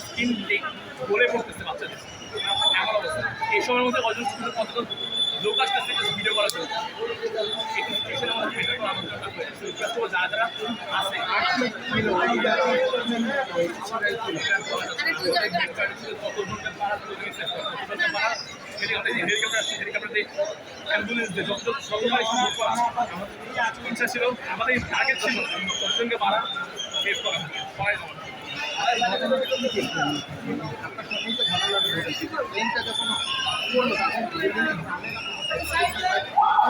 Skin পড়তেছে বাচ্চাদের এই সময়ের মধ্যে স্কুলে কতজন লোক আসতেছে? ভিডিও করার জন্য এই সিচুয়েশনের মধ্যে ভিডিও করা আমাদের করব যারা যারা আছে ইচ্ছা ছিল আমাদের টার্গেট ছিল সবজনকে বাড়া বের করা সবাই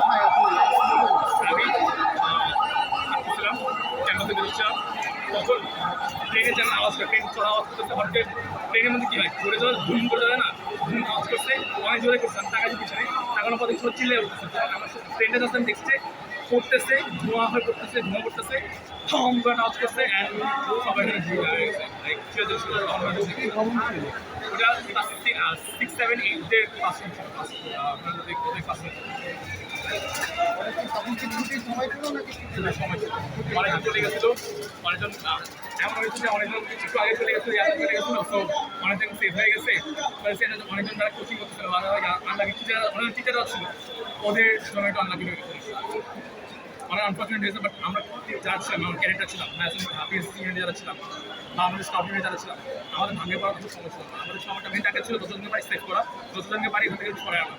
আমি ক্যাম্পাসে তখন ট্রেনের যেন আওয়াজ করে ট্রেন চড়া আওয়াজ করতে হঠাৎ ট্রেনের মধ্যে কি হয়? ঘুরে যাওয়া ধুম করে যাবে না? ধুম আওয়াজ করতে, অনেক জোরে করছে আমি টাকা পিছনে। টাকানোর পথে সব চিল্লে উঠতেছে ট্রেনটা যখন দেখছে পড়তেছে ধোঁয়া হয়ে পড়তেছে ধোঁয়া করতেছে থম করে আওয়াজ করছে and সবাই এখানে ঘুরে হয়ে সিক্স সেভেন এইটের মিনিট পাঁচ আপনাদের দেখতে ছিল অনেকজন অনেকজন এমন হয়েছে যে অনেকজন একটু আগে চলে গেছিল চলে গেছিল তো অনেকজন হয়ে যারা টিচার অনেক টিচাররা ওদের সময় একটু আনলাকি হয়ে অনেক আনফর্চুনেট বাট আমরা যারা ছিলাম ছিলাম পিএসসি যারা ছিলাম বা আমাদের স্টাফ যারা আমাদের ভাঙে পড়ার কিছু সমস্যা আমাদের সময়টা মেন টাকা ছিল যতজনকে বাড়ি সেভ করা যতজনকে বাড়ি ওখান থেকে সরাই আনা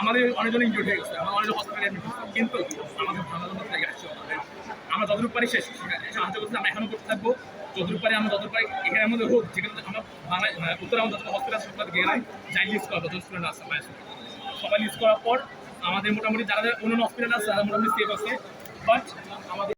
আমাদের অনেকজন ইনজুর্ড হয়ে গেছে, আমরা অনেকজন হসপিটালে কিন্তু আমাদের ভালো জন্য জায়গা ছিল আমরা যতটুকু পারি শেষ সাহায্য করতে আমরা এখনও করতে থাকব। যতটুকু পারি আমরা যতটুকু পারি, এখানে আমাদের হোক, যেখানে আমরা বাংলায় উত্তর আমাদের হসপিটাল সবগুলো গেলাম যাই লিস্ট করা যত স্টুডেন্ট আছে সবাই লিস্ট করার পর আমাদের মোটামুটি যারা যারা অন্যান্য হসপিটাল আছে, তারা মোটামুটি সেফ আছে বাট আমাদের